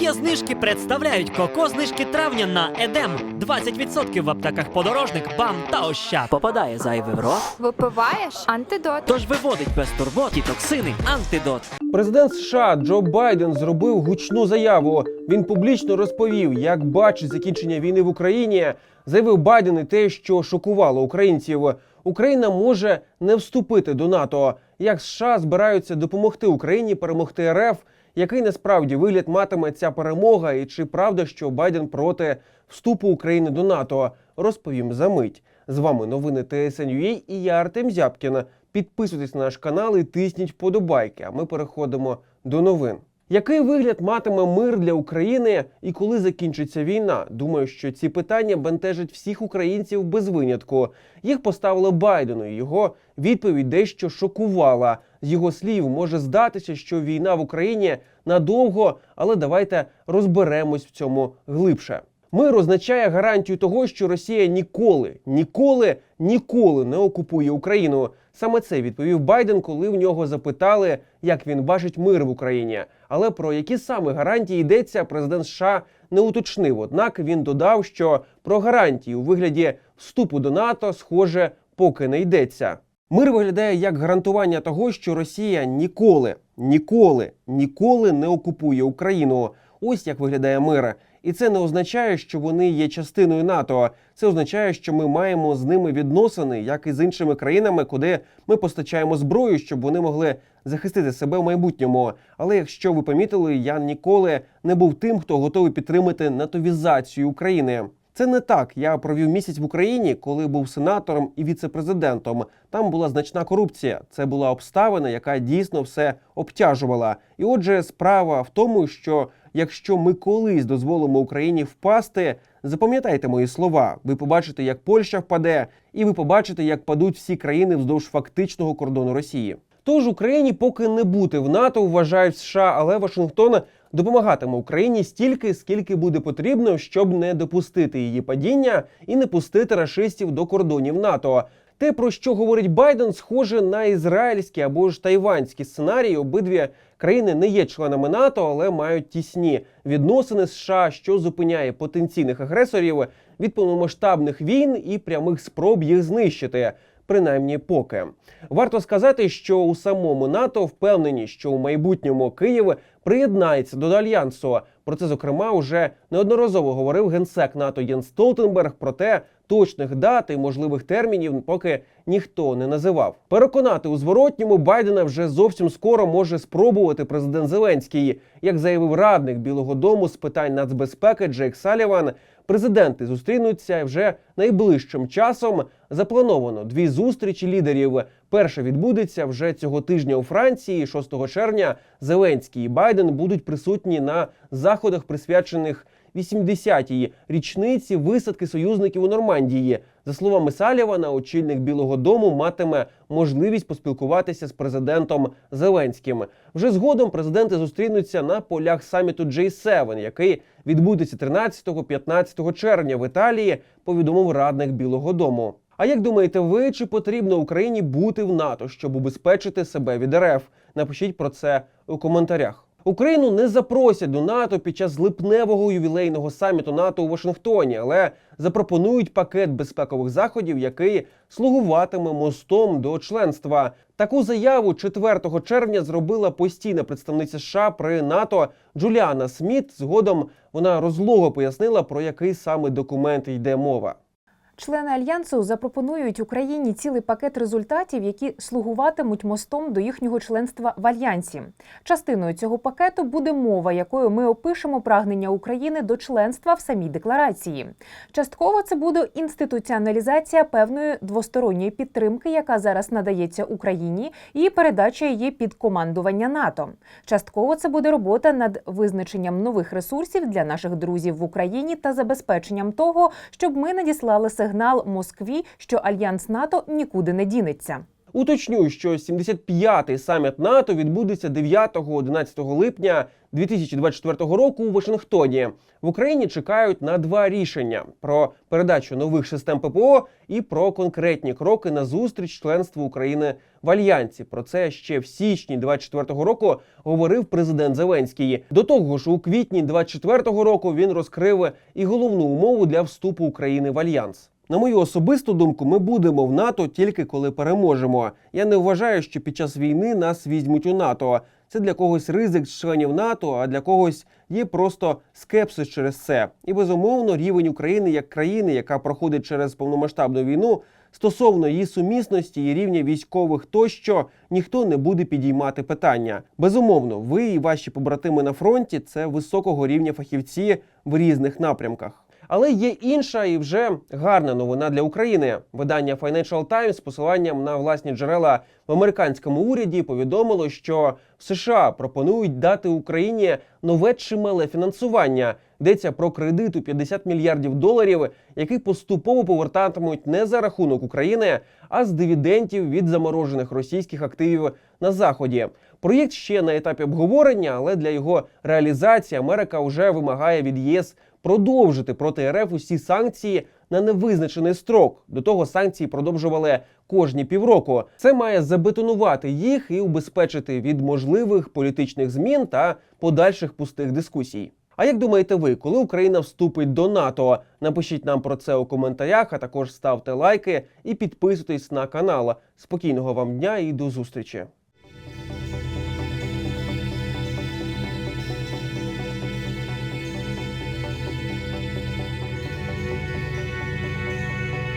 Є знижки представляють коко знижки травня на Едем. 20% в аптеках подорожник, бам та ощад. Попадає зайвий в рот, Випиваєш антидот. тож виводить без турбот і токсини антидот. Президент США Джо Байден зробив гучну заяву. Він публічно розповів, як бачить закінчення війни в Україні. Заявив Байден і те, що шокувало українців. Україна може не вступити до НАТО. Як США збираються допомогти Україні перемогти РФ? Який насправді вигляд матиме ця перемога? І чи правда, що Байден проти вступу України до НАТО? Розповім за мить. З вами новини ТСНЮА і я Артем Зябкіна. Підписуйтесь на наш канал і тисніть вподобайки. А ми переходимо до новин. Який вигляд матиме мир для України і коли закінчиться війна? Думаю, що ці питання бентежать всіх українців без винятку. Їх поставили Байдену. і Його відповідь дещо шокувала. З його слів може здатися, що війна в Україні надовго, але давайте розберемось в цьому глибше. Мир означає гарантію того, що Росія ніколи, ніколи, ніколи не окупує Україну. Саме це відповів Байден, коли в нього запитали, як він бачить мир в Україні. Але про які саме гарантії йдеться, президент США не уточнив. Однак він додав, що про гарантії у вигляді вступу до НАТО, схоже, поки не йдеться. Мир виглядає як гарантування того, що Росія ніколи, ніколи, ніколи не окупує Україну. Ось як виглядає мир. І це не означає, що вони є частиною НАТО. Це означає, що ми маємо з ними відносини, як і з іншими країнами, куди ми постачаємо зброю, щоб вони могли захистити себе в майбутньому. Але якщо ви помітили, я ніколи не був тим, хто готовий підтримати натовізацію України. Це не так. Я провів місяць в Україні, коли був сенатором і віце-президентом. Там була значна корупція. Це була обставина, яка дійсно все обтяжувала. І отже, справа в тому, що якщо ми колись дозволимо Україні впасти, запам'ятайте мої слова. Ви побачите, як Польща впаде, і ви побачите, як падуть всі країни вздовж фактичного кордону Росії. Тож Україні поки не бути в НАТО, вважають США, але Вашингтон допомагатиме Україні стільки, скільки буде потрібно, щоб не допустити її падіння і не пустити рашистів до кордонів НАТО. Те, про що говорить Байден, схоже на ізраїльський або ж тайванський сценарій. Обидві країни не є членами НАТО, але мають тісні відносини з США, що зупиняє потенційних агресорів від повномасштабних війн і прямих спроб їх знищити. Принаймні, поки варто сказати, що у самому НАТО впевнені, що у майбутньому Київ приєднається до альянсу. Про це зокрема уже неодноразово говорив генсек НАТО Єн Столтенберг. Проте точних дат і можливих термінів поки ніхто не називав. Переконати у зворотньому Байдена вже зовсім скоро може спробувати президент Зеленський, як заявив радник Білого Дому з питань нацбезпеки Джейк Саліван. Президенти зустрінуться вже найближчим часом. Заплановано дві зустрічі лідерів. Перша відбудеться вже цього тижня у Франції. 6 червня Зеленський і Байден будуть присутні на заходах, присвячених 80-й річниці висадки союзників у Нормандії. За словами Салівана, очільник Білого Дому матиме можливість поспілкуватися з президентом Зеленським. Вже згодом президенти зустрінуться на полях саміту J7, який відбудеться 13-15 червня в Італії. Повідомив радник Білого Дому. А як думаєте, ви чи потрібно Україні бути в НАТО, щоб убезпечити себе від РФ? Напишіть про це у коментарях. Україну не запросять до НАТО під час липневого ювілейного саміту НАТО у Вашингтоні, але запропонують пакет безпекових заходів, який слугуватиме мостом до членства. Таку заяву 4 червня зробила постійна представниця США при НАТО Джуліана Сміт. Згодом вона розлого пояснила, про який саме документ йде мова. Члени альянсу запропонують Україні цілий пакет результатів, які слугуватимуть мостом до їхнього членства в альянсі. Частиною цього пакету буде мова, якою ми опишемо прагнення України до членства в самій декларації. Частково це буде інституціоналізація певної двосторонньої підтримки, яка зараз надається Україні, і передача її під командування НАТО. Частково це буде робота над визначенням нових ресурсів для наших друзів в Україні та забезпеченням того, щоб ми надіслали сигнал Москві, що альянс НАТО нікуди не дінеться. Уточню, що 75-й саміт НАТО відбудеться 9-11 липня 2024 року у Вашингтоні. В Україні чекають на два рішення: про передачу нових систем ППО і про конкретні кроки на зустріч членству України в альянсі. Про це ще в січні 24 року говорив президент Зеленський. До того ж, у квітні 24 року він розкрив і головну умову для вступу України в альянс. На мою особисту думку, ми будемо в НАТО тільки коли переможемо. Я не вважаю, що під час війни нас візьмуть у НАТО. Це для когось ризик з членів НАТО, а для когось є просто скепсис через це. І безумовно, рівень України як країни, яка проходить через повномасштабну війну, стосовно її сумісності і рівня військових тощо ніхто не буде підіймати питання. Безумовно, ви і ваші побратими на фронті це високого рівня фахівці в різних напрямках. Але є інша і вже гарна новина для України. Видання Financial Times з посиланням на власні джерела в американському уряді повідомило, що США пропонують дати Україні нове чимале фінансування. Йдеться про кредит у 50 мільярдів доларів, який поступово повертатимуть не за рахунок України, а з дивідендів від заморожених російських активів на заході. Проєкт ще на етапі обговорення, але для його реалізації Америка вже вимагає від ЄС продовжити проти РФ усі санкції на невизначений строк. До того санкції продовжували кожні півроку. Це має забетонувати їх і убезпечити від можливих політичних змін та подальших пустих дискусій. А як думаєте ви, коли Україна вступить до НАТО? Напишіть нам про це у коментарях, а також ставте лайки і підписуйтесь на канал. Спокійного вам дня і до зустрічі!